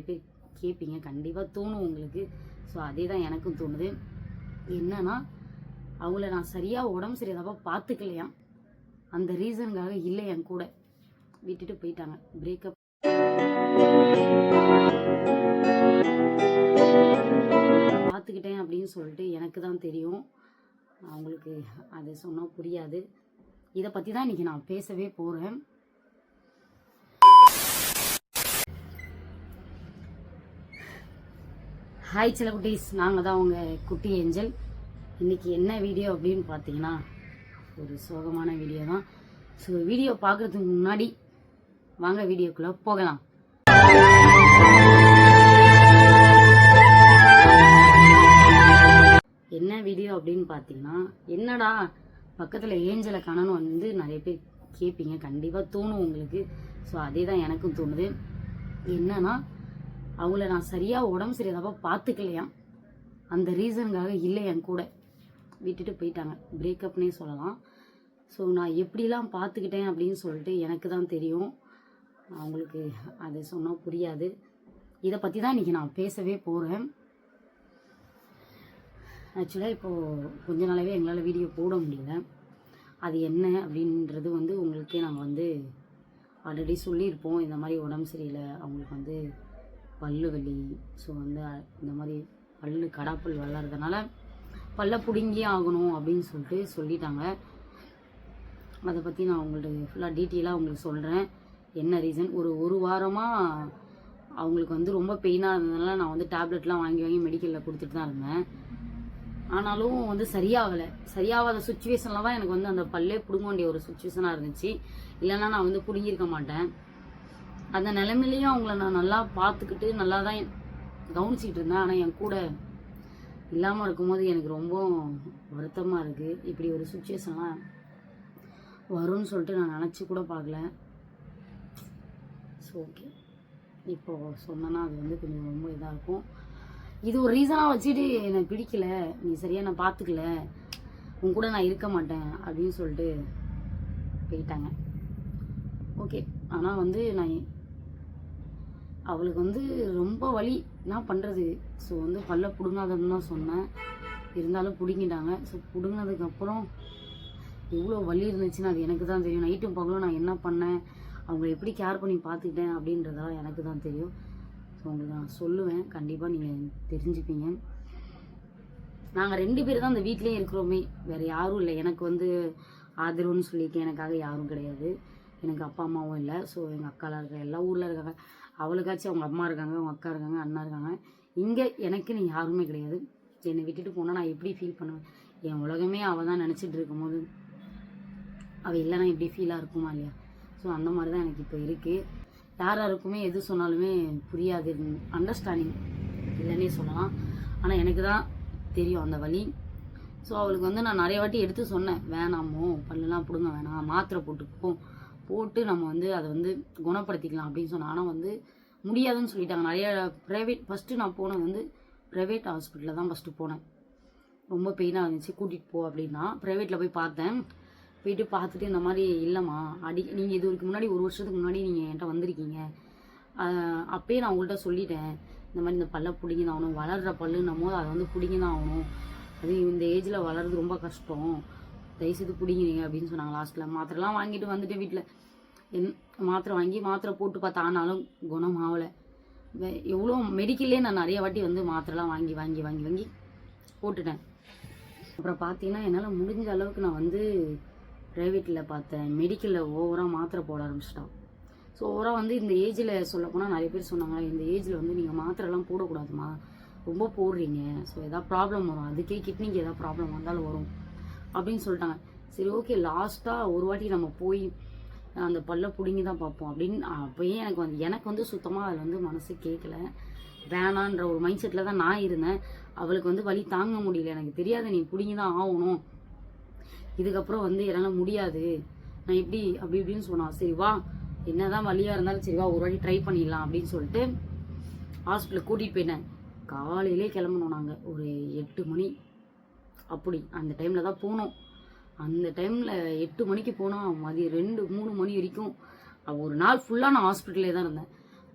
நிறைய பேர் கேட்பீங்க கண்டிப்பாக தோணும் உங்களுக்கு. ஸோ அதே தான் எனக்கும் தோணுது. என்னன்னா அவங்கள நான் சரியாக உடம்பு சரியாதப்பா பார்த்துக்கலையா அந்த ரீசனுக்காக இல்லை என் கூட. விட்டுட்டு போயிட்டாங்க. பிரேக்கப் பார்த்துக்கிட்டேன் அப்படின்னு சொல்லிட்டு எனக்கு தான் தெரியும். அவங்களுக்கு அதை சொன்னால் புரியாது. இதை பற்றி தான் இன்றைக்கி நான் பேசவே போகிறேன் ஹாய் சில குட்டீஸ். நாங்கள் தான் உங்கள் குட்டி ஏஞ்சல். இன்றைக்கி என்ன வீடியோ அப்படின்னு பார்த்தீங்கன்னா ஒரு சோகமான வீடியோ தான். ஸோ வீடியோ பார்க்குறதுக்கு முன்னாடி வாங்க வீடியோக்குள்ளே போகலாம். என்ன வீடியோ அப்படின்னு பார்த்தீங்கன்னா என்னடா பக்கத்தில் ஏஞ்சலை காணணும் வந்து நிறைய பேர் கேட்பீங்க கண்டிப்பாக தோணும் உங்களுக்கு. ஸோ அதே தான் எனக்கும் தோணுது. என்னன்னா அவங்கள நான் சரியாக உடம்பு சரியாதப்போ பார்த்துக்கலையா அந்த ரீசனுக்காக இல்லை என் கூட. விட்டுட்டு போயிட்டாங்க. பிரேக்கப்னே சொல்லலாம். ஸோ நான் எப்படிலாம் பார்த்துக்கிட்டேன் அப்படின்னு சொல்லிட்டு எனக்கு தான் தெரியும். அவங்களுக்கு அதை சொன்னால் புரியாது. இதை பற்றி தான் இன்றைக்கி நான் பேசவே போகிறேன் ஆக்சுவலாக இப்போது கொஞ்ச நாளாவே எங்களால் வீடியோ போட முடியல. அது என்ன அப்படின்றது வந்து உங்களுக்கே நாங்கள் வந்து ஆல்ரெடி சொல்லியிருப்போம். இந்த மாதிரி உடம்பு சரியில்லை. அவங்களுக்கு வந்து பல்லு வலி ஸோ வந்து இந்த மாதிரி பல்லு கடாப்பல் வளர்றதுனால பல்ல பிடுங்கி ஆகணும் அப்படின்னு சொல்லிட்டு சொல்லிட்டாங்க. அதை பற்றி நான் அவங்கள்ட்ட ஃபுல்லாக டீட்டெயிலாக உங்களுக்கு சொல்கிறேன் என்ன ரீசன் ஒரு ஒரு வாரமாக அவங்களுக்கு வந்து ரொம்ப பெயினாக இருந்ததுனால நான் வந்து டேப்லெட்லாம் வாங்கி வாங்கி மெடிக்கலில் கொடுத்துட்டு தான் இருந்தேன். ஆனாலும் வந்து சரியாகலை. சரியாகாத சுச்சுவேஷனில் தான் எனக்கு வந்து அந்த பல்லே பிடுங்க வேண்டிய ஒரு சுச்சுவேஷனாக இருந்துச்சு. இல்லைன்னா நான் வந்து பிடுங்கியிருக்க மாட்டேன். அந்த நிலைமையிலையும் அவங்கள நான் நல்லா பார்த்துக்கிட்டு நல்லா தான் கவனிச்சிக்கிட்டு இருந்தேன் ஆனால் என் கூட இல்லாமல் இருக்கும்போது எனக்கு ரொம்ப வருத்தமாக இருக்குது இப்படி ஒரு சுச்சுவேஷன்லாம் வரும்னு சொல்லிட்டு நான் நினச்சி கூட பார்க்கல. ஸோ ஓகே இப்போ சொன்னேன்னா அது வந்து கொஞ்சம் ரொம்ப இதாக இருக்கும். இது ஒரு ரீசனாக வச்சுட்டு என்னை பிடிக்கல. நீ சரியாக நான் பார்த்துக்கல. உன் கூட நான் இருக்க மாட்டேன் அப்படின்னு சொல்லிட்டு போயிட்டாங்க. ஓகே ஆனால் வந்து நான் அவளுக்கு வந்து ரொம்ப வலி. என்ன பண்ணுறது ஸோ வந்து பல்ல பிடுங்காதன்னு தான் சொன்னேன். இருந்தாலும் பிடுங்கிட்டாங்க. ஸோ பிடுங்கினதுக்கப்புறம் எவ்வளோ வலி இருந்துச்சுன்னு அது எனக்கு தான் தெரியும். நைட்டும் பகலும் நான் என்ன பண்ணேன்? அவங்கள எப்படி கேர் பண்ணி பார்த்துக்கிட்டேன் அப்படின்றதெல்லாம் எனக்கு தான் தெரியும். ஸோ உங்களுக்கு நான் சொல்லுவேன். கண்டிப்பாக நீங்கள் தெரிஞ்சுப்பீங்க. நாங்கள் ரெண்டு பேர் தான் அந்த வீட்லேயே இருக்கிறோமே. வேறு யாரும் இல்லை. எனக்கு வந்து ஆதரவுன்னு சொல்லியிருக்கேன். எனக்காக யாரும் கிடையாது. எனக்கு அப்பா அம்மாவும் இல்லை. ஸோ எங்கள் அக்காலாம் இருக்க எல்லா ஊரில் இருக்காங்க. அவளுக்காச்சும் அவங்க அம்மா இருக்காங்க அவங்க அக்கா இருக்காங்க அண்ணா இருக்காங்க. இங்கே எனக்குன்னு யாருமே கிடையாது. என்னை விட்டுட்டு போனால் நான் எப்படி ஃபீல் பண்ணுவேன்? என் உலகமே அவள் தான் நினச்சிட்டு இருக்கும்போது அவள் இல்லைன்னா எப்படி ஃபீலாக இருக்குமா இல்லையா? ஸோ அந்த மாதிரி தான் எனக்கு இப்போ இருக்குது யார் யாருக்குமே எது சொன்னாலுமே புரியாது. அண்டர்ஸ்டாண்டிங் இல்லைன்னே சொல்லலாம். ஆனால் எனக்கு தான் தெரியும் அந்த வழி ஸோ அவளுக்கு வந்து நான் நிறைய வாட்டி எடுத்து சொன்னேன். வேணாமோ பல்லெல்லாம் பிடுங்க வேணாம் மாத்திரை போட்டுப்போம் போட்டு நம்ம வந்து அதை வந்து குணப்படுத்திக்கலாம் அப்படின்னு சொன்னேன் ஆனால் வந்து முடியாதுன்னு சொல்லிட்டாங்க. நிறைய ப்ரைவேட் ஃபஸ்ட்டு நான் போனது வந்து ப்ரைவேட் ஹாஸ்பிட்டலில் தான் ஃபஸ்ட்டு போனேன். ரொம்ப பெயினாக இருந்துச்சு. கூட்டிகிட்டு போ அப்படின்னா ப்ரைவேட்டில் போய் பார்த்தேன். போயிட்டு பார்த்துட்டு இந்த மாதிரி இல்லைம்மா அடி நீங்கள் இது வரைக்கும் முன்னாடி ஒரு வருஷத்துக்கு முன்னாடி நீங்கள் என்கிட்ட வந்திருக்கீங்க. அப்பயே நான் உங்கள்கிட்ட சொல்லிட்டேன். இந்த மாதிரி இந்த பல்ல பிடிங்கி தான் ஆகணும். வளர்கிற பல்லுன்னும் போது அதை வந்து பிடிங்கி தான் ஆகணும். அது இந்த ஏஜில் வளர்றது ரொம்ப கஷ்டம். தயவுசெய்து பிடிங்கிறீங்க அப்படின்னு சொன்னாங்க லாஸ்ட்டில் மாத்திரைலாம் வாங்கிட்டு வந்துட்டு வீட்டில் என் மாத்திரை வாங்கி மாத்திரை போட்டு பார்த்தா ஆனாலும் குணம் ஆகலை. எவ்வளோ மெடிக்கல்லே நான் நிறைய வாட்டி வந்து மாத்திரைலாம் வாங்கி வாங்கி வாங்கி வாங்கி போட்டுட்டேன். அப்புறம் பார்த்தீங்கன்னா என்னால் முடிஞ்ச அளவுக்கு நான் வந்து ப்ரைவேட்டில் பார்த்தேன். மெடிக்கலில் ஓவராக மாத்திரை போட ஆரம்பிச்சிட்டான். ஸோ ஓவராக வந்து இந்த ஏஜில் சொல்லப்போனால் நிறைய பேர் சொன்னாங்க இந்த ஏஜில் வந்து நீங்கள் மாத்திரைலாம் போடக்கூடாதுமா. ரொம்ப போடுறீங்க. ஸோ எதாவது ப்ராப்ளம் வரும். அதுக்கே கிட்னிக்கு எதாவது ப்ராப்ளம் வந்தாலும் வரும். அப்படின்னு சொல்லிட்டாங்க. சரி ஓகே லாஸ்ட்டாக ஒரு வாட்டி நம்ம போய் அந்த பல்ல பிடுங்கி தான் பார்ப்போம் அப்படின்னு அப்பயே எனக்கு வந்து எனக்கு வந்து சுத்தமாக அதில் வந்து மனசு கேட்கல வேணான்ற ஒரு மைண்ட் செட்டில் தான் நான் இருந்தேன். அவளுக்கு வந்து வலி தாங்க முடியல. எனக்கு தெரியாது நீ பிடுங்கி தான் ஆகணும். இதுக்கப்புறம் வந்து என்னால் முடியாது. நான் எப்படி அப்படி இப்படின்னு சொன்னான் சரி வா என்னதான் வலியாக இருந்தாலும் சரி வா ஒரு வாட்டி ட்ரை பண்ணிடலாம் அப்படின்னு சொல்லிட்டு ஹாஸ்பிட்டலுக்கு கூட்டிகிட்டு போயிட்டேன். காலையிலே கிளம்பணும் நாங்கள் ஒரு எட்டு மணி. அப்படி. அந்த டைமில் தான் போனோம். அந்த டைமில் எட்டு மணிக்கு போனால் மதியம் ரெண்டு மூணு மணி வரைக்கும். ஒரு நாள் ஃபுல்லாக நான் ஹாஸ்பிட்டலே தான் இருந்தேன்.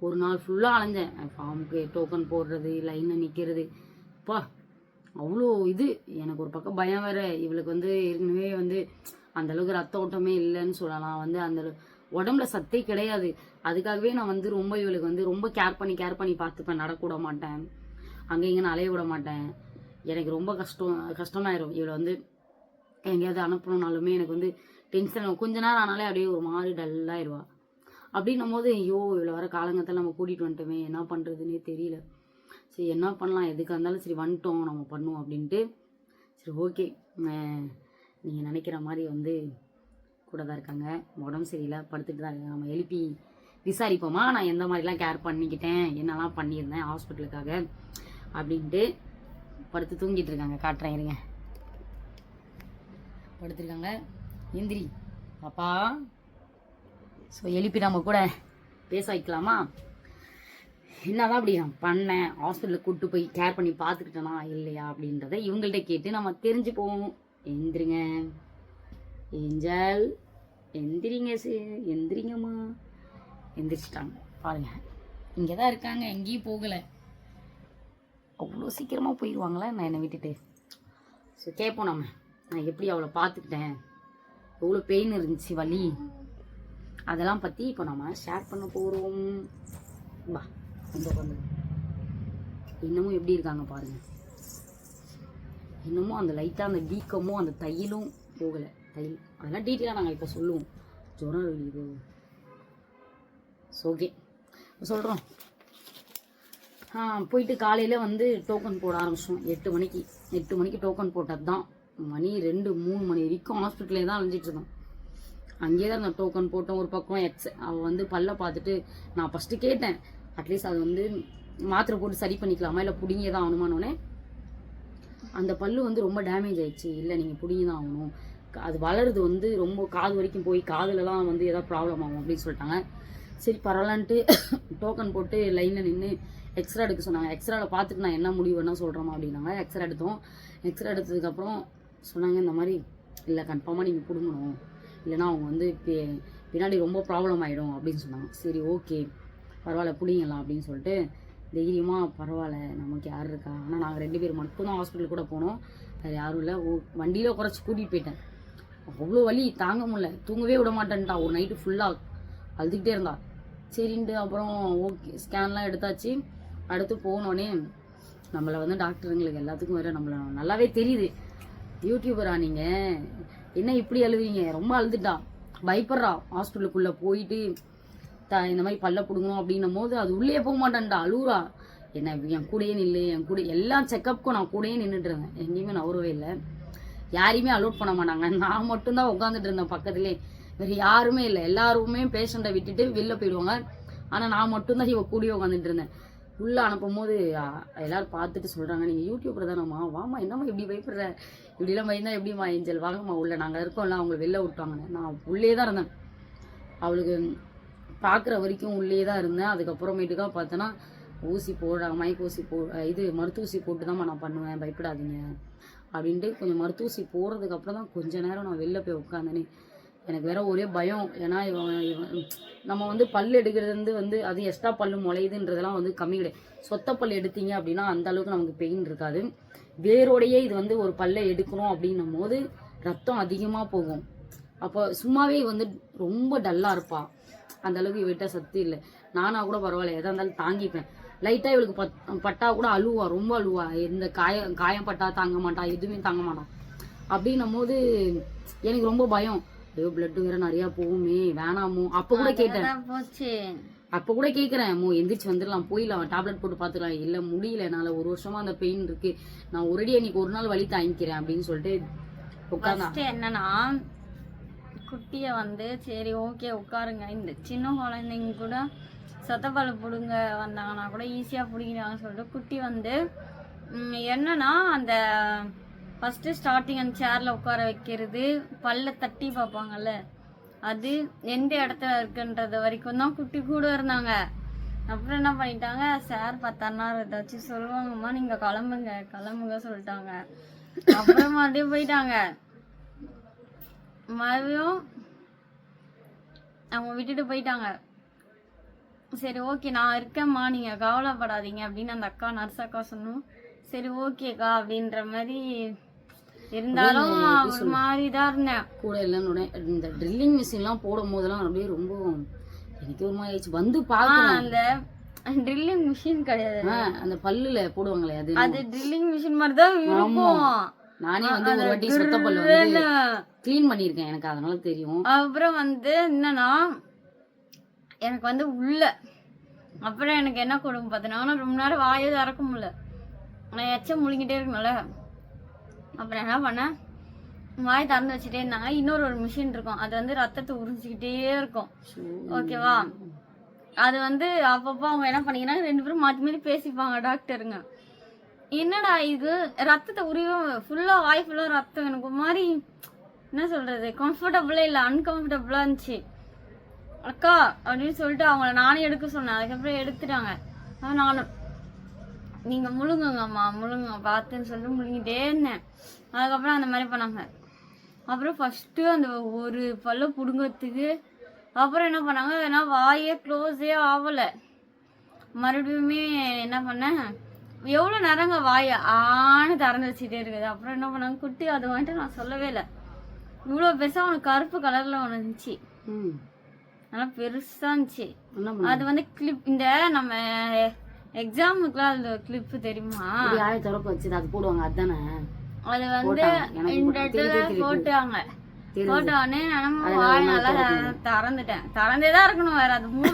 ஒரு நாள் ஃபுல்லாக அலைஞ்சேன். ஃபார்முக்கு டோக்கன் போடுறது லைனில் நிற்கிறது அப்பா அவ்வளோ இது. எனக்கு ஒரு பக்கம் பயம் வேற. இவளுக்கு வந்து ஏற்கனவே வந்து அந்த அளவுக்கு ரத்த ஓட்டமே இல்லைன்னு சொல்லலாம். வந்து அந்த உடம்புல சத்தே கிடையாது. அதுக்காகவே நான் வந்து ரொம்ப இவளுக்கு வந்து ரொம்ப கேர் பண்ணி கேர் பண்ணி பார்த்துப்பேன். நடக்க விட மாட்டேன். அங்கே இங்கே அலைய விட மாட்டேன். எனக்கு ரொம்ப கஷ்டம் கஷ்டமாயிரும். இவளை வந்து எங்கேயாவது அனுப்பணும்னாலுமே எனக்கு வந்து டென்ஷன் கொஞ்ச நேரம் ஆனாலே அப்படியே ஒரு மாதிரி டல்லாயிருவா அப்படின்னும் போது ஐயோ இவ்வளோ வர காலங்கத்தில் நம்ம கூட்டிகிட்டு வந்துட்டோமே என்ன பண்ணுறதுன்னே தெரியல. சரி என்ன பண்ணலாம்? எதுக்காக இருந்தாலும் சரி வந்துட்டோம் நம்ம பண்ணுவோம் அப்படின்ட்டு. சரி ஓகே நீங்கள் நினைக்கிற மாதிரி வந்து கூட தான் இருக்காங்க. உடம்பு சரியில்லை படுத்துட்டு தான் இருக்காங்க. நம்ம எழுப்பி விசாரிப்போமா? நான் எந்த மாதிரிலாம் கேர் பண்ணிக்கிட்டேன்? என்னெல்லாம் பண்ணியிருந்தேன்? ஹாஸ்பிட்டலுக்காக அப்படின்ட்டு படுத்து தூங்கிட்டு இருக்காங்க. காட்டுறேன் இருங்க. படுத்துருக்காங்க. எந்திரி. பாப்பா. ஸோ எழுப்பி நம்ம கூட பேச வைக்கலாமா? என்னதான் அப்படி நான் பண்ணேன். ஹாஸ்பிட்டலுக்கு கூப்பிட்டு போய் கேர் பண்ணி பார்த்துக்கிட்டேனா இல்லையா அப்படின்றத இவங்கள்ட்ட கேட்டு நம்ம தெரிஞ்சுப்போம். எந்திரிங்க. ஏஞ்சல் எந்திரிங்க எந்திரிங்கம்மா. எந்திரிச்சிட்டாங்க. பாருங்க. இங்கே தான் இருக்காங்க. எங்கேயும் போகலை. அவ்வளோ சீக்கிரமாக போயிடுவாங்களா நான் என்னை விட்டுட்டு. ஸோ கேட்போம் நம்ம. நான் எப்படி அவளை பார்த்துக்கிட்டேன்? எவ்வளோ பெயின் இருந்துச்சு வலி? அதெல்லாம் பற்றி இப்போ நம்ம ஷேர் பண்ண போகிறோம் வா இந்த வந்து இன்னமும் எப்படி இருக்காங்க பாருங்கள் இன்னமும் அந்த லைட்டாக அந்த வீக்கமும் அந்த தையலும் போகலை. தையல் அதெல்லாம் டீட்டெயிலாக நாங்கள் இப்போ சொல்லுவோம். ஜுரம் இது ஓகே சொல்கிறோம் போயிட்டு காலையில் வந்து டோக்கன் போட ஆரம்பிச்சோம். எட்டு மணிக்கு. எட்டு மணிக்கு டோக்கன் போட்டது தான் மணி ரெண்டு மூணு மணி வரைக்கும் ஹாஸ்பிட்டலே தான் அலைஞ்சிட்டு இருந்தோம். அங்கேயே தான் நான் டோக்கன் போட்டோம். ஒரு பக்கம் எக்ஸ் அவள் வந்து பல்ல பார்த்துட்டு நான் ஃபஸ்ட்டு கேட்டேன். அட்லீஸ்ட் அது வந்து மாத்திரை போட்டு சரி பண்ணிக்கலாமா? இல்லை பிடிங்க தான் ஆகணுமானோடனே அந்த பல்லு வந்து ரொம்ப டேமேஜ் ஆயிடுச்சு. இல்லை நீங்கள் பிடிங்கி தான் ஆகணும். அது வளருது வந்து ரொம்ப காது வரைக்கும் போய் காதுலலாம் வந்து ஏதாவது ப்ராப்ளம் ஆகும் அப்படின்னு சொல்லிட்டாங்க. சரி பரவாயில்லன்ட்டு டோக்கன் போட்டு லைனில் நின்று எக்ஸ்ரே எடுக்க சொன்னாங்க. எக்ஸ்ரேல பார்த்துட்டு நான் என்ன முடிவு என்ன சொல்கிறோமா அப்படின்னாங்க. எக்ஸ்ரே எடுத்தோம். எக்ஸ்ரே எடுத்ததுக்கப்புறம் சொன்னாங்க இந்த மாதிரி இல்லை கன்ஃபார்மாக நீங்கள் பிடுங்கணும் இல்லைன்னா அவங்க வந்து பின்னாடி ரொம்ப ப்ராப்ளம் ஆகிடும் அப்படின்னு சொன்னாங்க. சரி ஓகே பரவாயில்ல பிடிங்கலாம் அப்படின்னு சொல்லிட்டு தைரியமாக பரவாயில்ல. நமக்கு யார் இருக்கா? ஆனால் நாங்கள் ரெண்டு பேர் மட்டும்தான் ஹாஸ்பிட்டல் கூட போனோம். வேறு யாரும் இல்லை. ஓ வண்டியில் குறைச்சி கூட்டிகிட்டு போயிட்டேன். அவ்வளோ வலி தாங்க முடியல. தூங்கவே விட மாட்டேன்ட்டா. ஒரு நைட்டு ஃபுல்லாக அழுதுகிட்டே இருந்தா. சரின்ட்டு அப்புறம் ஓகே ஸ்கேன்லாம் எடுத்தாச்சு. அடுத்து போனோடனே நம்மளை வந்து டாக்டருங்களுக்கு எல்லாத்துக்கும் வேற நம்மளை நல்லாவே தெரியுது. யூடியூபரா நீங்கள் என்ன இப்படி அழுவீங்க ரொம்ப அழுதுட்டா. பயப்படுறா. ஹாஸ்பிட்டலுக்குள்ளே போயிட்டு த இந்த மாதிரி பல்ல பிடுங்கணும் அப்படின்னும் போது அது உள்ளே போக மாட்டேன்டா அழுகுறா என்ன என் கூடயே நில்லு. என் கூட எல்லா செக்கப்புக்கும் நான் கூடயே நின்றுட்டு இருந்தேன். எங்கேயுமே நவரவே இல்லை. யாரையுமே அலோட் பண்ண மாட்டாங்க. நான் மட்டும்தான் உட்காந்துட்டு இருந்தேன் பக்கத்துலேயே வேற யாருமே இல்லை. எல்லாருமே பேஷண்ட்டை விட்டுட்டு வெளில போயிடுவாங்க. ஆனால் நான் மட்டும்தான் இவ கூடயே உட்காந்துட்டு இருந்தேன். உள்ளே அனுப்பும் போது பார்த்துட்டு சொல்கிறாங்க நீங்கள் யூடியூப்பில் தானம்மா. வாமா என்னம்மா இப்படி பயப்படுற? இப்படிலாம் பயந்தா எப்படிம்மா ஏஞ்சல்? வாங்கம்மா உள்ளே நாங்கள் இருக்கோம்ல அவங்களை வெளில விட்டாங்க நான் உள்ளே தான் இருந்தேன். அவளுக்கு பார்க்குற வரைக்கும் உள்ளே தான் இருந்தேன். அதுக்கப்புறமேட்டுக்காக பார்த்தோன்னா ஊசி போடுறாங்க மயக்க ஊசி போ இது மருத்துவ போட்டு தான்மா நான் பண்ணுவேன் பயப்படாதீங்க. அப்படின்ட்டு கொஞ்சம் மருத்துவ ஊசி போடுறதுக்கு அப்புறம் தான் கொஞ்ச நேரம் நான் வெளில போய் உட்காந்தேனே எனக்கு வேற ஒரே பயம். ஏன்னா இவன் இவன் நம்ம வந்து பல் எடுக்கிறது வந்து வந்து அது எக்ஸ்ட்ரா பல் முளையுதுன்றதெல்லாம் வந்து கம்மி கிடையாது. சொத்த பல் எடுத்தீங்க அப்படின்னா அந்த அளவுக்கு நமக்கு பெயின் இருக்காது. வேரோடையே இது வந்து ஒரு பல்லை எடுக்கணும் அப்படின்னும் போது ரத்தம் அதிகமாக போகும். அப்போ சும்மாவே வந்து ரொம்ப டல்லாக இருப்பாள் அந்த அளவுக்கு இவகிட்ட சத்து இல்லை. நானா கூட பரவாயில்ல எதாக இருந்தாலும் தாங்கிப்பேன். லைட்டாக இவளுக்கு பட் பட்டா கூட அழுவா ரொம்ப அழுவா. இந்த காயம் காயம் பட்டா தாங்க மாட்டா எதுவுமே தாங்க மாட்டான் அப்படின்னும் போது எனக்கு ரொம்ப பயம். ஐயோ பிளட் வேற நிறையா போகுமே. வேணாமோ. அப்போ கூட கேட்டேன். போச்சு. அப்போ கூட கேட்குறேன் மோ எந்திரிச்சு வந்துடலாம். போயிடலாம். டேப்லெட் போட்டு பார்த்துக்கலாம் இல்லை முடியல. என்னால் ஒரு வருஷமா அந்த பெயின் இருக்கு. நான் ஒரேடி இன்னைக்கு ஒரு நாள் வலி தாங்கிக்கிறேன். அப்படின்னு சொல்லிட்டு ஃபர்ஸ்ட் என்னன்னா குட்டிய வந்து சரி ஓகே உட்காருங்க. இந்த சின்ன குழந்தைங்க கூட சொத்தப்பால் பிடுங்க வந்தாங்கன்னா கூட ஈஸியாக பிடிக்கிறாங்கன்னு சொல்லிட்டு குட்டி வந்து என்னன்னா அந்த ஃபஸ்ட்டு ஸ்டார்டிங் அந்த சேரில் உட்கார வைக்கிறது பல்ல தட்டி பார்ப்பாங்கல்ல. அது எந்த இடத்துல இருக்குன்றது வரைக்கும் தான் குட்டி கூட இருந்தாங்க. அப்புறம் என்ன பண்ணிட்டாங்க? சார் பத்தாயிரம் ஏதாச்சும் சொல்லுவாங்கம்மா நீங்கள் கிளம்புங்க கிளம்புங்க சொல்லிட்டாங்க. அப்புறம் மறுபடியும் போயிட்டாங்க. மறுபடியும் அவங்க விட்டுட்டு போயிட்டாங்க. சரி ஓகே நான் இருக்கேம்மா நீங்கள் கவலைப்படாதீங்க அப்படின்னு அந்த அக்கா நர்ஸ் அக்கா சொன்னோம். சரி ஓகேக்கா அப்படின்ற மாதிரி இருந்தாலும் ஒரு மாதிரி தான் இருந்தேன். கூட இல்லைன்னு இந்த ட்ரில்லிங் மிஷின்லாம் போடும் போதெல்லாம் அப்படியே ரொம்ப எனக்கு ஒரு மாதிரி ஆயிடுச்சு. வந்து ஆ, பார்க்கணும் அந்த ட்ரில்லிங் மிஷின் கிடையாது. அந்த பல்லுல போடுவாங்களே அது. அது ட்ரில்லிங் மிஷின் மாதிரி தான் இருக்கும். நானே வந்து ஒரு வாட்டி சொத்த பல்லு வந்து க்ளீன் பண்ணியிருக்கேன் எனக்கு அதனால தெரியும். அப்புறம் வந்து என்னன்னா எனக்கு வந்து உள்ள அப்புறம் எனக்கு என்ன கொடுக்கும் பார்த்தீங்கன்னா ரொம்ப நேரம் வாயே திறக்க முடியல. நான் எச்சம் முழுங்கிட்டே இருக்கணும்ல. அப்புறம் என்ன பண்ணேன் வாய் திறந்து வச்சுட்டே இருந்தாங்க. இன்னொரு ஒரு மிஷின் இருக்கும். அது வந்து ரத்தத்தை உறிஞ்சிக்கிட்டே இருக்கும். ஓகேவா அது வந்து அப்பப்போ அவங்க என்ன பண்ணிக்கிறாங்க ரெண்டு பேரும் மாற்றி மாற்றி பேசிப்பாங்க டாக்டருங்க. என்னடா இது? ரத்தத்தை உரியும் ஃபுல்லாக வாய் ஃபுல்லாக ரத்தம் எனக்கு மாதிரி என்ன சொல்கிறது கம்ஃபர்டபுளே இல்லை. அன்கம்ஃபர்டபுளாக இருந்துச்சு. அக்கா அப்படின்னு சொல்லிட்டு அவங்கள நானே எடுக்க சொன்னேன். அதுக்கப்புறம் எடுத்துட்டாங்க. அதான் நானும் நீங்க முழுங்குங்கம்மா முழுங்க பார்த்துன்னு சொல்லிட்டு முழுங்கிட்டே இருந்தேன். அதுக்கப்புறம் அந்த மாதிரி பண்ணாங்க. அப்புறம் ஃபர்ஸ்ட் அந்த ஒரு பல்ல புடுங்கிறதுக்கு அப்புறம் என்ன பண்ணாங்க ஏன்னா வாயே க்ளோஸே ஆகலை மறுபடியுமே என்ன பண்ணேன் எவ்வளோ நேரங்க வாயை ஆன்னு திறந்து வச்சுட்டே இருக்குது. அப்புறம் என்ன பண்ணாங்க குட்டி அது வந்துட்டு நான் சொல்லவே இல்லை. இவ்வளோ பெருசாக அவனுக்கு கருப்பு கலரில் ஒன்று இருந்துச்சு. ம். நல்லா பெருசாக இருந்துச்சு. அது வந்து கிளிப் இந்த நம்ம எக்ஸாமுக்குலாம் அது கிளிப்பு தெரியுமா? ஆய திறக்க வச்சு அது போடுவாங்க அதுதானே அது வந்து இந்த. இடத்துல. போட்டாங்க. போட்டோடனே அதுல வாய் நல்லா திறந்துட்டேன். திறந்தே தான் இருக்கணும் வேற அது மூட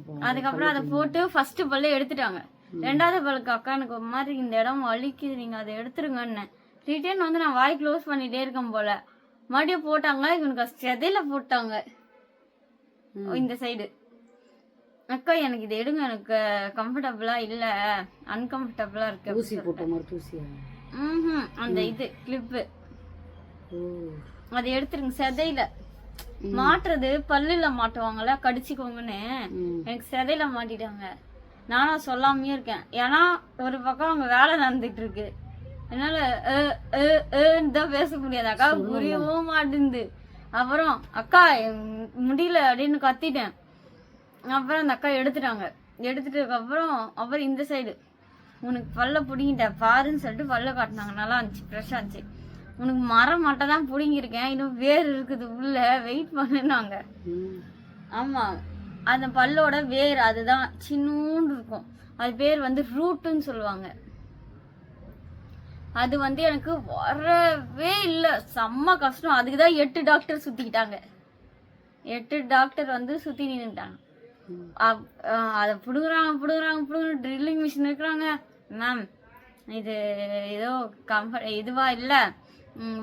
போவேன் அதுக்கப்புறம் அதை போட்டு ஃபர்ஸ்ட் பல்ல எடுத்துட்டாங்க. ரெண்டாவது பல்லுக்கு அக்கா எனக்கு ஒரு மாதிரி இந்த இடம் வலிக்குது நீங்க அதை எடுத்துருங்கன்னு ரிட்டர்ன் வந்து நான் வாய் க்ளோஸ் பண்ணிட்டே இருக்கேன் போல. மறுபடியும் போட்டாங்க இவனுக்கு செதையில போட்டாங்க. இந்த சைடு அக்கா எனக்கு இது எடுங்க. எனக்கு கம்ஃபர்டபுளா இல்ல. அன்கம்ஃபர்டபுளா இருக்கு ஊசி போட்ட மாதிரி தூசியா ம்ஹும். அந்த இது கிளிப்பு அதை எடுத்துருங்க. செதையில. மாட்டுறது பல்லுல மாட்டுவாங்கல்ல கடிச்சுக்கோங்கன்னு. ம். எனக்கு செதையில மாட்டிட்டாங்க. நானும் சொல்லாமயே இருக்கேன். ஏன்னா ஒரு பக்கம் அவங்க வேலை நடந்துட்டு இருக்கு என்னால தான் பேச முடியாது அக்கா புரியவும் மாட்டேங்குது. அப்புறம் அக்கா முடியல அப்படின்னு கத்திட்டேன். அப்புறம் அந்த அக்கா எடுத்துட்டாங்க. எடுத்துட்டதுக்கு அப்புறம் இந்த சைடு உனக்கு பல்ல பிடிங்கிட்ட பாருன்னு சொல்லிட்டு பல்ல காட்டினாங்க. நல்லா இருந்துச்சு ஃப்ரெஷ்ஷாக இருந்துச்சு. உனக்கு மரம் மட்டும் தான் பிடுங்கியிருக்கேன். இன்னும் வேர் இருக்குது உள்ள வெயிட் பண்ணுனாங்க ஆமாம் அந்த பல்லோட வேர் அதுதான். சின்னூண்டு இருக்கும். அது பேர் வந்து ரூட்டுன்னு சொல்லுவாங்க. அது வந்து எனக்கு வரவே இல்லை. செம்ம கஷ்டம். அதுக்கு தான் எட்டு டாக்டர் சுற்றிக்கிட்டாங்க எட்டு டாக்டர் வந்து சுற்றி நின்றுட்டாங்க அதை பிடுங்குறாங்க பிடுங்குறாங்க பிடுங்குற ட்ரில்லிங் மிஷின் இருக்கிறாங்க. மேம் இது ஏதோ கம்ஃபர்ட் இதுவா இல்லை.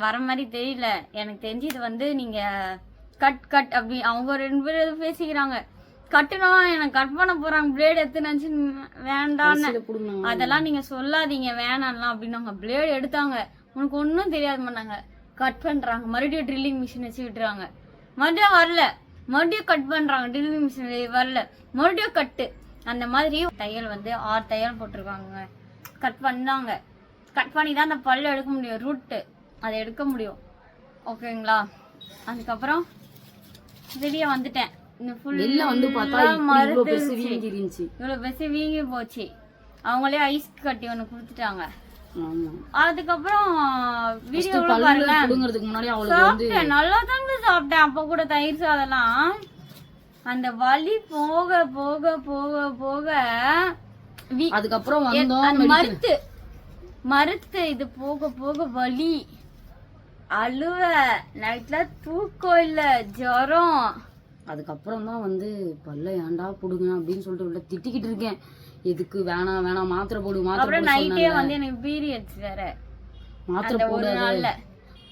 வர மாதிரி தெரியல. எனக்கு தெரிஞ்சு இது வந்து நீங்க கட் கட் அப்படி அவங்க ரெண்டு பேரும் பேசிக்கிறாங்க. கட்டுனா எனக்கு கட் பண்ண போறாங்க. பிளேடு எடுத்து நினச்சி வேண்டான்னு. அதெல்லாம் நீங்க சொல்லாதீங்க. வேணாம்லாம் அப்படின்னாங்க பிளேடு எடுத்தாங்க. உனக்கு ஒன்றும் தெரியாது பண்ணாங்க கட் பண்றாங்க. மறுபடியும் ட்ரில்லிங் மிஷின் வச்சு விட்டுறாங்க. மறுபடியும் வரல. மறுபடியும் கட் பண்றாங்க. ட்ரில்லிங் மிஷின் வரல. மறுபடியும் கட்டு அந்த மாதிரி தையல் வந்து ஆறு தையல் போட்டிருக்காங்க. கட் பண்ணாங்க. கட் பண்ணி தான் அந்த பல்ல எடுக்க முடியும். ரூட்டு அதை எடுக்க முடியும். ஓகேங்களா அதுக்கப்புறம் வெளியே வந்துட்டேன். இந்த வெளில வந்து பார்த்தா இருந்துச்சு இவ்வளோ பெருசு வீங்கி போச்சு. அவங்களே ஐஸ் கட்டி ஒன்று கொடுத்துட்டாங்க. அதுக்கப்புறம் வீடியோ பாருங்க முன்னாடி சாப்பிட்டேன் நல்லா தாங்க சாப்பிட்டேன். அப்போ கூட தயிர் சாதம்லாம். அந்த வலி போக போக போக போக அதுக்கப்புறம் மறுத்து மறுத்து இது போக போக வலி. அழுவ. நைட்ல தூக்கம் இல்ல. ஜுரம். அதுக்கப்புறம் தான் வந்து பல்ல ஏன்டா புடுங்க அப்படின்னு சொல்லிட்டு உள்ள திட்டிக்கிட்டு இருக்கேன். எதுக்கு வேணாம் வேணாம் மாத்திரை போடு மாத்திரை அப்புறம் போடு நைட்டே. வந்து எனக்கு பீரியட்ஸ் வேற. மாத்திரை நாள்ல.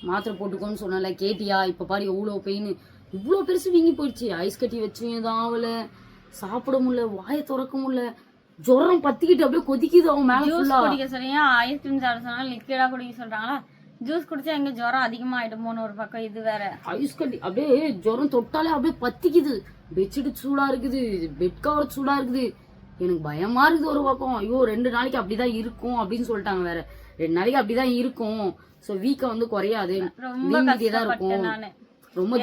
மாத்திரை போட்டுக்கோன்னு சொன்னல கேட்டியா இப்ப பாரு எவ்வளவு பெயின் இவ்வளவு பெருசு வீங்கி போயிடுச்சு. ஐஸ் கட்டி வச்சு எதுவும் ஆகல. சாப்பிட முடியல வாயை திறக்க முடியல. ஜுரம் பத்திக்கிட்டு அப்படியே கொதிக்குது அவன் மேல ஜூஸ் குடிக்க சொன்னீங்க ஐஸ்கிரீம் சாப்பிட சொன்னா லிக்விடா குடிக்க சொல்றாங்களா? ஜூஸ் குடிச்சா எங்க ஜுரம் அதிகமாயிடுமோன்னு ஒரு பக்கம் இது வேற. ஐஸ் கட்டி அப்படியே ஜுரம் தொட்டாலே அப்படியே பத்திக்குது. பெட்ஷீட் சூடா இருக்குது. பெட் கவர் சூடா இருக்குது. எனக்கு பயமா இருக்குது ஒரு பக்கம். ஐயோ ரெண்டு நாளைக்கு அப்படிதான் இருக்கும் அப்படின்னு சொல்லிட்டாங்க வேற. ரெண்டு நாளைக்கு அப்படிதான் இருக்கும். சோ வீக்க வந்து குறையாது. தான் இருக்கும். ரொம்ப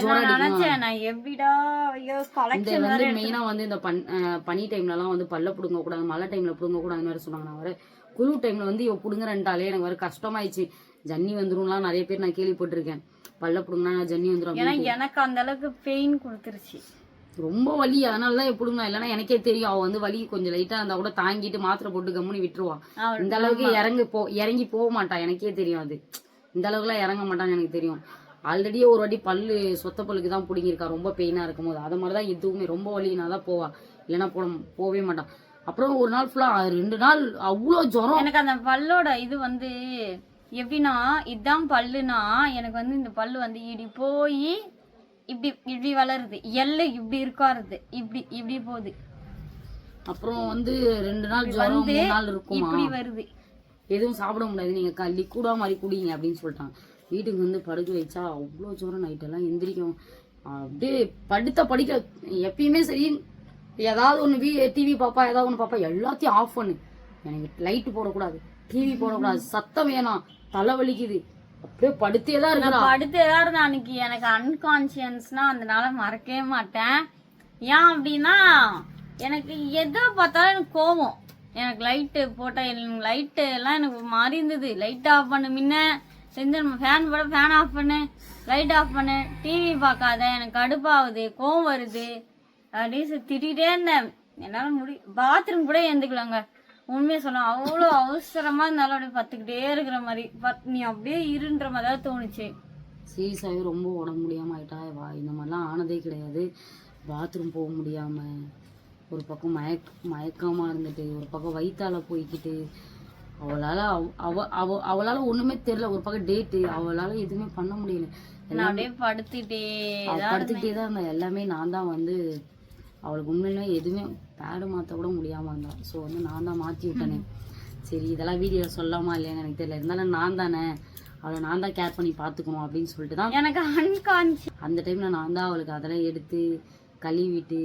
ஐயோ இந்த வந்து மெயினா வந்து இந்த பன் பனி டைம்லலாம் வந்து பல்ல புடுங்க கூடாது மழை டைம்ல புடுங்க கூடாதுன்னு வேற சொன்னாங்க நான் வேற. குளிர் டைம்ல வந்து இவ புடுங்குறேன்ட்டாலே எனக்கு வேற கஷ்டமாயிடுச்சு. ஜன்னி வந்துரும்லாம் நிறைய பேர் நான் கேள்விப்பட்டிருக்கேன். பல்ல புடுங்கினா ஜன்னி ஏன்னா அப்படின்னு. எனக்கு அந்த அளவுக்கு பெயின் கொடுத்துருச்சு. ரொம்ப வலி. அதனால தான் புடுங்க இல்லைன்னா எனக்கே தெரியும். அவ வந்து வலி கொஞ்சம் லைட்டா இருந்தா கூட தாங்கிட்டு மாத்திரை போட்டு கம்முனி விட்டுருவா. அவள் இந்த அளவுக்கு இறங்கி போ இறங்கி போக மாட்டா. எனக்கே தெரியும் அது. இந்த அளவுக்குலாம் இறங்க மாட்டான்னு எனக்கு தெரியும். ஆல்ரெடியே ஒரு வாட்டி பல்லு சொத்த பல்லுக்கு தான் பிடிங்கிருக்கா ரொம்ப பெயினா இருக்கும் போது அது மாதிரி தான் இதுவுமே ரொம்ப வலினா தான் போவா. இல்லைன்னா போட போவே மாட்டான் அப்புறம் ஒரு நாள் ஃபுல்லா ரெண்டு நாள் அவ்வளோ ஜுரம். எனக்கு அந்த பல்லோட இது வந்து எப்படின்னா இதான் பல்லுனா எனக்கு வந்து இந்த பல்லு வந்து இப்படி போய் இப்படி இப்படி வளருது. எல்லை இப்படி இருக்காருது இப்படி இப்படி போகுது. அப்புறம் வந்து ரெண்டு நாள் ஜுரம் மூணு நாள் இருக்குமா? இப்படி வருது. எதுவும் சாப்பிட முடியாது. நீங்க க- லிக்விடா மாதிரி குடிங்க அப்படின்னு சொல்லிட்டாங்க வீட்டுக்கு வந்து படுக்க வச்சா அவ்வளோ ஜுரம் நைட் எல்லாம் எந்திரிக்கும். அப்படியே படுத்த படிக்க எப்பயுமே சரி ஏதாவது ஒன்று வீ டிவி பாப்பா ஏதாவது ஒன்று பாப்பா எல்லாத்தையும் ஆஃப் பண்ணு. எனக்கு லைட் போடக்கூடாது. டிவி போடக்கூடாது. சத்தம் வேணாம். தலை வலிக்குது. அப்படியே படுத்தே தான் நான் படுத்தேதான் இருந்தேன். அன்னைக்கு எனக்கு அன்கான்சியன்ஸ்னா அதனால மறக்கவே மாட்டேன். ஏன் அப்படின்னா எனக்கு எதை பார்த்தாலும் எனக்கு கோவம். எனக்கு லைட்டு போட்டால் லைட்டு எல்லாம் எனக்கு மாறி இருந்தது. லைட் ஆஃப் பண்ணு முன்ன செஞ்சு நம்ம ஃபேன் போட ஃபேன் ஆஃப் பண்ணு. லைட் ஆஃப் பண்ணு. டிவி பார்க்காத எனக்கு கடுப்பாகுது கோவம் வருது. அப்படின்னு சொல்லி திட்டிகிட்டே இருந்தேன். என்னால் முடி பாத்ரூம் கூட எழுந்துக்கலாங்க உண்மையை சொல்ல அவ்வளோ அவசரமாக இருந்தாலும் அப்படியே பத்துக்கிட்டே இருக்கிற மாதிரி. பத் நீ அப்படியே இருன்ற மாதிரி தான் தோணுச்சு. சீரியஸாகவே ரொம்ப உடம்பு முடியாம ஆயிட்டா வா இந்த மாதிரிலாம் ஆனதே கிடையாது. பாத்ரூம் போக முடியாம ஒரு பக்கம் மயக் மயக்கமா இருந்துட்டு ஒரு பக்கம் வயித்தால போய்க்கிட்டு அவளால அவ- அவ அவ அவளால ஒண்ணுமே தெரியல. ஒரு பக்கம் டேட்டு அவளால எதுவுமே பண்ண முடியல. நான் அப்படியே படுத்துட்டே படுத்துக்கிட்டே தான் இருந்தா எல்லாமே நான் தான் வந்து அவளுக்கு உண்மையிலே எதுவுமே பேடு மாற்ற கூட முடியாம இருந்தா. ஸோ வந்து நான் தான் மாற்றி விட்டேனே. சரி இதெல்லாம் வீடியோ சொல்லாமா இல்லையான்னு எனக்கு தெரியல. இருந்தாலும் நான் தானே. அவளை நான் தான் கேர் பண்ணி பார்த்துக்கணும் அப்படின்னு சொல்லிட்டு தான் எனக்கு அன்கான்சியஸ் அந்த டைம்ல நான் தான் அவளுக்கு அதெல்லாம் எடுத்து கழுவிட்டு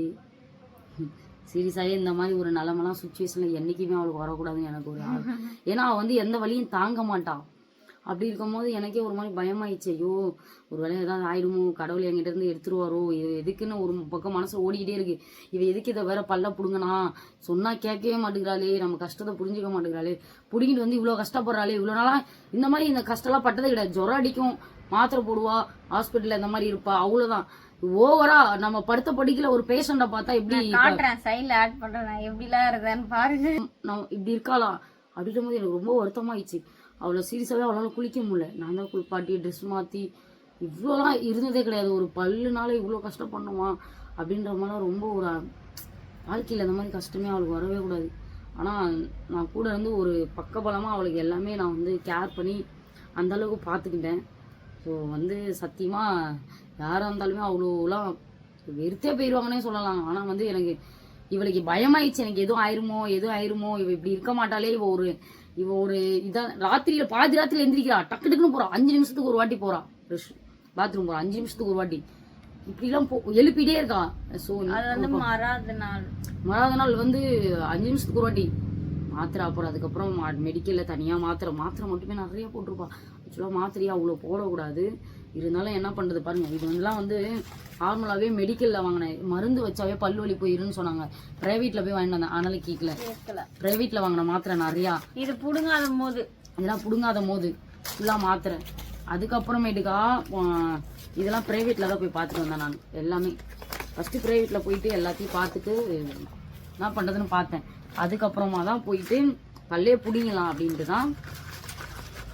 சீரியஸாகவே இந்த மாதிரி ஒரு நிலமெல்லாம் சுச்சுவேஷனில் என்றைக்குமே அவளுக்கு வரக்கூடாதுன்னு எனக்கு ஒரு ஏன்னா அவள் வந்து எந்த வழியும் தாங்க மாட்டான் அப்படி இருக்கும்போது எனக்கே ஒரு மாதிரி பயமாயிடுச்சு. ஐயோ ஒரு வேளை ஏதாவது ஆயிடுமோ? கடவுள் என்கிட்ட இருந்து எடுத்துருவாரோ? இது எதுக்குன்னு ஒரு பக்கம் மனசு ஓடிக்கிட்டே இருக்கு. இவ எதுக்கு இதை வேற பல்ல புடுங்கனா? சொன்னா கேட்கவே மாட்டேங்கிறாளே. நம்ம கஷ்டத்தை புரிஞ்சுக்க மாட்டேங்கிறாளே. புடிங்கிட்டு வந்து இவ்வளோ கஷ்டப்படுறாளே. இவ்வளோ நாளா இந்த மாதிரி இந்த கஷ்டம்லாம் பட்டதே கிடையாது. ஜுரம் அடிக்கும். மாத்திரை போடுவா. ஹாஸ்பிட்டல்ல இந்த மாதிரி இருப்பா. அவ்வளவுதான். ஓவரா நம்ம படுத்த படிக்கல ஒரு பேஷண்ட பார்த்தா எப்படி காட்டுறேன். சைடில் ஆட் பண்றேன். நான் எப்படிலாம் இருந்தேன்னு பாருங்க. நான் இப்படி இருக்காளா? அப்படின்ற போது எனக்கு ரொம்ப வருத்தமாயிடுச்சு. அவ்வளோ சீரியஸாகவே அவ்வளோ குளிக்க முடியல. நான் தான் குளிப்பாட்டி ட்ரெஸ் மாற்றி இவ்வளோலாம் இருந்ததே கிடையாது. ஒரு பல்லுனால இவ்வளோ கஷ்டம் பண்ணுவான் அப்படின்ற மாதிரிலாம் ரொம்ப ஒரு வாழ்க்கையில் இந்த மாதிரி கஷ்டமே அவளுக்கு வரவே கூடாது. ஆனால் நான் கூட இருந்து ஒரு பக்கபலமாக அவளுக்கு எல்லாமே நான் வந்து கேர் பண்ணி அந்தளவுக்கு பார்த்துக்கிட்டேன் ஸோ வந்து சத்தியமாக யாராக இருந்தாலுமே அவ்வளோலாம் வெறுத்தே போயிடுவாங்கன்னே சொல்லலாம். ஆனால் வந்து எனக்கு இவளுக்கு பயமாயிடுச்சு. எனக்கு எதுவும் ஆயிருமோ எதுவும் ஆயிருமோ இவ இப்படி இருக்க மாட்டாலே இவ ஒரு இவ ஒரு இதான் ராத்திரியில பாதி ராத்திரில எந்திரிக்கிறா. டக்கு டக்குன்னு போறா. அஞ்சு நிமிஷத்துக்கு ஒரு வாட்டி போறா. பாத்ரூம் போறா. அஞ்சு நிமிஷத்துக்கு ஒரு வாட்டி. இப்படிலாம் போ எழுப்பிட்டே இருக்கா. ஸோ அது வந்து மறாத நாள். மறாத நாள் வந்து அஞ்சு நிமிஷத்துக்கு ஒரு வாட்டி. மாத்திரை அப்புறம் அதுக்கப்புறம் மெடிக்கல்ல தனியா மாத்திரை மாத்திரை மட்டுமே நிறைய போட்டிருப்பா. ஆக்சுவலாக மாத்திரையா அவ்வளோ போடக்கூடாது. இருந்தாலும் என்ன பண்றது பாருங்க. இது வந்துலாம் வந்து நார்மலாகவே மெடிக்கல்ல வாங்கினேன் மருந்து வச்சாவே பல்லு வலி போயிருன்னு சொன்னாங்க பிரைவேட்ல போய் வாங்கிட்டு வந்தேன். அதனால கேட்கல பிரைவேட்ல வாங்கின மாத்திரை நிறையா. இது புடுங்காத போது இதெல்லாம் பிடுங்காத போது ஃபுல்லாக மாத்திரை. அதுக்கப்புறமேட்டுக்கா இதெல்லாம் ப்ரைவேட்டில் தான் போய் பார்த்துட்டு வந்தேன் நான். எல்லாமே. ஃபஸ்ட்டு ப்ரைவேட்டில் போயிட்டு எல்லாத்தையும் பார்த்துட்டு என்ன பண்ணுறதுன்னு பார்த்தேன். அதுக்கப்புறமா தான் போயிட்டு பல்லே பிடிங்கலாம் அப்படின்ட்டு தான்.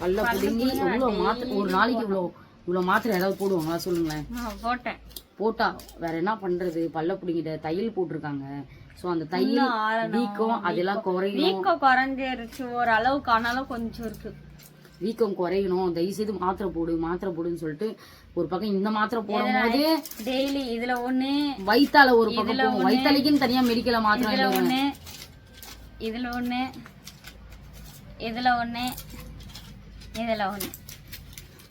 பல்ல பிடுங்கி எவ்வளோ மாத்திரை ஒரு நாளைக்கு இவ்வளோ இவ்வளோ மாத்திரை ஏதாவது போடுவாங்களா சொல்லுங்களேன். போட்டேன். போட்டா வேற என்ன பண்றது? பல்ல பிடிங்கிட்ட தையல் போட்டிருக்காங்க. ஸோ அந்த தையல் வீக்கம் அதெல்லாம் குறையணும். வீக்கம் குறைஞ்சிருச்சு. ஒரு அளவுக்கு ஆனாலும் கொஞ்சம் இருக்கு. வீக்கம் குறையணும். தயவு செய்து மாத்திரை போடு மாத்திரை போடுன்னு சொல்லிட்டு ஒரு பக்கம் இந்த மாத்திரை போடும்போது டெய்லி இதுல ஒண்ணு வயித்தால ஒரு பக்கம் வயித்தாலைக்குன்னு தனியா மெடிக்கல மாத்திரை ஒண்ணு இதுல ஒண்ணு இதுல ஒண்ணு இதுல ஒண்ணு.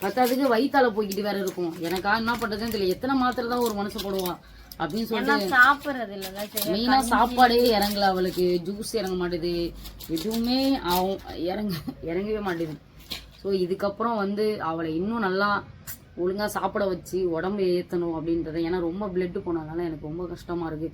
பத்தாவதுக்கு வயித்தால போய்கிட்டு வேற இருக்கும். எனக்கா என்ன பண்றதுன்னு தெரியல. எத்தனை மாத்திரை தான் ஒரு மனுஷன் போடுவான் அப்படின்னு சொல்லிட்டு சாப்பிடுறது இல்ல மெயினா சாப்பாடே இறங்கல அவளுக்கு. ஜூஸ் இறங்க மாட்டேது. எதுவுமே அவ இறங்க இறங்கவே மாட்டேது. ஸோ இதுக்கப்புறம் வந்து அவளை இன்னும் நல்லா ஒழுங்கா சாப்பிட வச்சு உடம்பு ஏத்தணும் அப்படின்றத ஏன்னா ரொம்ப பிளட் போனதுனால எனக்கு ரொம்ப கஷ்டமா இருக்கு.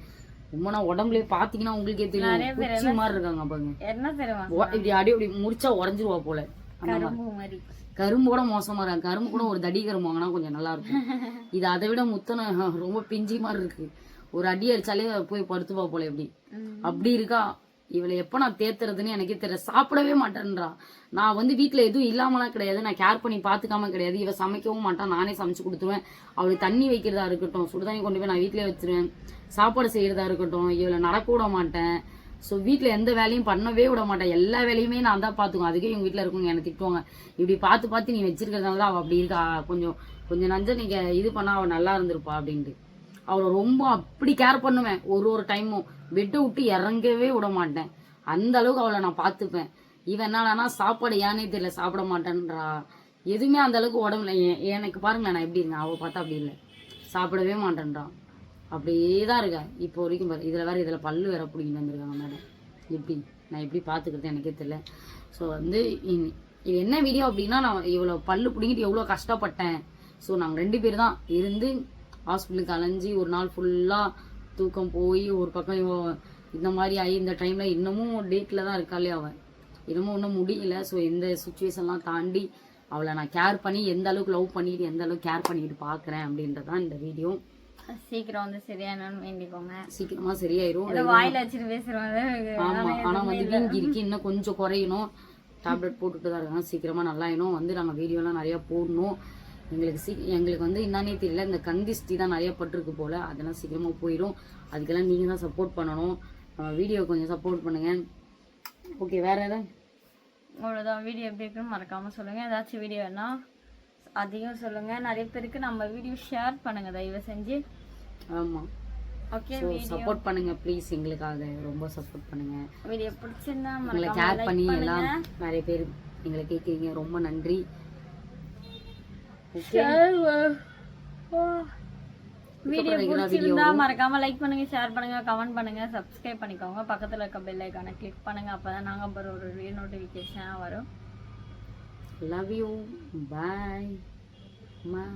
ரொம்ப நான் உடம்புலயே பாத்தீங்கன்னா உங்களுக்கே தெரியும். குச்சி மாதிரி இருக்காங்க பாருங்க. என்ன தெரியுமா ஒ- இப்படி அடி அப்படி முடிச்சா உடஞ்சிருவா போல. அந்த மாதிரி. கரும்பு கூட மோசமா இருக்கு கரும்பு கூட ஒரு தடி கரும்பு வாங்கினா கொஞ்சம் நல்லா இருக்கும். இது அதை விட முத்தன ரொம்ப பிஞ்சி மாதிரி இருக்கு. ஒரு அடி அடிச்சாலே போய் படுத்துப்பா போல எப்படி. அப்படி இருக்கா? இவளை எப்ப நான் தேத்துறதுன்னு எனக்கே தெரியல. சாப்பிடவே மாட்டேன்றா. நான் வந்து வீட்ல எதுவும் இல்லாமலாம் கிடையாது. நான் கேர் பண்ணி பாத்துக்காம கிடையாது. இவ சமைக்கவும் மாட்டான் நானே சமைச்சு கொடுத்துருவேன். அவளுக்கு தண்ணி வைக்கிறதா இருக்கட்டும். சுடுதண்ணி கொண்டு போய் நான் வீட்லயே வச்சிருவேன். சாப்பாடு செய்யறதா இருக்கட்டும். இவளை நடக்க விட மாட்டேன். ஸோ வீட்டில் எந்த வேலையும் பண்ணவே விட மாட்டேன். எல்லா வேலையுமே நான் தான் பார்த்துக்குவேன். அதுக்கே எங்கள் வீட்டில் இருக்கவங்க என்னை திட்டுவாங்க. இப்படி பார்த்து பார்த்து நீ வச்சிருக்கிறதுனால தான் அவள் அப்படி இருக்கா? கொஞ்சம் கொஞ்சம் நஞ்ச நீங்கள் இது பண்ணால் அவள் நல்லா இருந்திருப்பா அப்படின்ட்டு. அவளை ரொம்ப அப்படி கேர் பண்ணுவேன். ஒரு ஒரு டைமும் பெட்டை விட்டு இறங்கவே விட மாட்டேன். அந்த அளவுக்கு அவளை நான் பார்த்துப்பேன். இவன் என்னடானா சாப்பாடு ஏனே தெரியல சாப்பிட மாட்டேன்றா. எதுவுமே அந்த அளவுக்கு உடம்புல எனக்கு பாருங்களேன் நான் எப்படி இருக்கேன்? அவள் பார்த்தா அப்படி இல்லை. சாப்பிடவே மாட்டேன்றான் அப்படியே தான் இருக்கா இப்போ வரைக்கும் பாரு இதில் வேற இதில் பல்லு வேற பிடிக்கிட்டு வந்திருக்காங்க மேடம் எப்படி? நான் எப்படி பார்த்துக்கிறது எனக்கே தெரியல. ஸோ வந்து இது என்ன வீடியோ அப்படின்னா நான் இவ்வளோ பல்லு பிடிங்கிட்டு எவ்வளோ கஷ்டப்பட்டேன். ஸோ நாங்கள் ரெண்டு பேர் தான் இருந்து ஹாஸ்பிட்டலுக்கு அலைஞ்சி ஒரு நாள் ஃபுல்லாக தூக்கம் போய் ஒரு பக்கம் இந்த மாதிரி ஆகி இந்த டைமில் இன்னமும் டேட்டில் தான் இருக்காளே அவன் இன்னமும் ஒன்றும் முடியல. ஸோ இந்த சுச்சுவேஷன்லாம் தாண்டி அவளை நான் கேர் பண்ணி எந்த அளவுக்கு லவ் பண்ணிட்டு எந்த அளவுக்கு கேர் பண்ணிட்டு பார்க்குறேன் அப்படின்றதான் இந்த வீடியோ சீக்கிரம் வந்து சரியானு வேண்டிக்கோங்க. சீக்கிரமா சரியாயிரும். வாயில வச்சுட்டு பேசுறவங்க ஆமா ஆனா வந்து வீங்கி இருக்கு. இன்னும் கொஞ்சம் குறையணும். டேப்லெட் போட்டுட்டு தான் இருக்காங்க சீக்கிரமா நல்லாயிடும் வந்து நாங்க வீடியோலாம் நிறைய போடணும். எங்களுக்கு சீ எங்களுக்கு வந்து என்னன்னே தெரியல. இந்த கந்திஷ்டி தான் நிறைய பட்டிருக்கு போல. அதெல்லாம் சீக்கிரமா போயிடும் அதுக்கெல்லாம் நீங்க தான் சப்போர்ட் பண்ணணும். வீடியோ கொஞ்சம் சப்போர்ட் பண்ணுங்க. ஓகே வேற ஏதாவது அவ்வளோதான் வீடியோ எப்படி இருக்குன்னு மறக்காம சொல்லுங்க. ஏதாச்சும் வீடியோ வேணா அதிகம் சொல்லுங்க. நிறைய பேருக்கு நம்ம வீடியோ ஷேர் பண்ணுங்க. தயவு செஞ்சு. ஆமா. ஓகே சப்போர்ட் பண்ணுங்க ப்ளீஸ் எங்களுக்காக ரொம்ப சப்போர்ட் பண்ணுங்க. வீடியோ பிடிச்சிருந்தா மறக்காம கேர் பண்ணி எல்லாம் நிறைய பேர் எங்களை கேட்குறீங்க. ரொம்ப நன்றி. ஓகே வீடியோ இதுக்கப்புறம் regular பிடிச்சிருந்தா மறக்காம லைக் பண்ணுங்க ஷேர் பண்ணுங்க கமெண்ட் பண்ணுங்க சப்ஸ்கிரைப் பண்ணிக்கோங்க. பக்கத்துல இருக்க பெல் ஐக்கானை கிளிக் பண்ணுங்க. அப்பதான் நாங்க ஒரு நோட்டிஃபிகேஷன் வரும். Love you. Bye. Ma.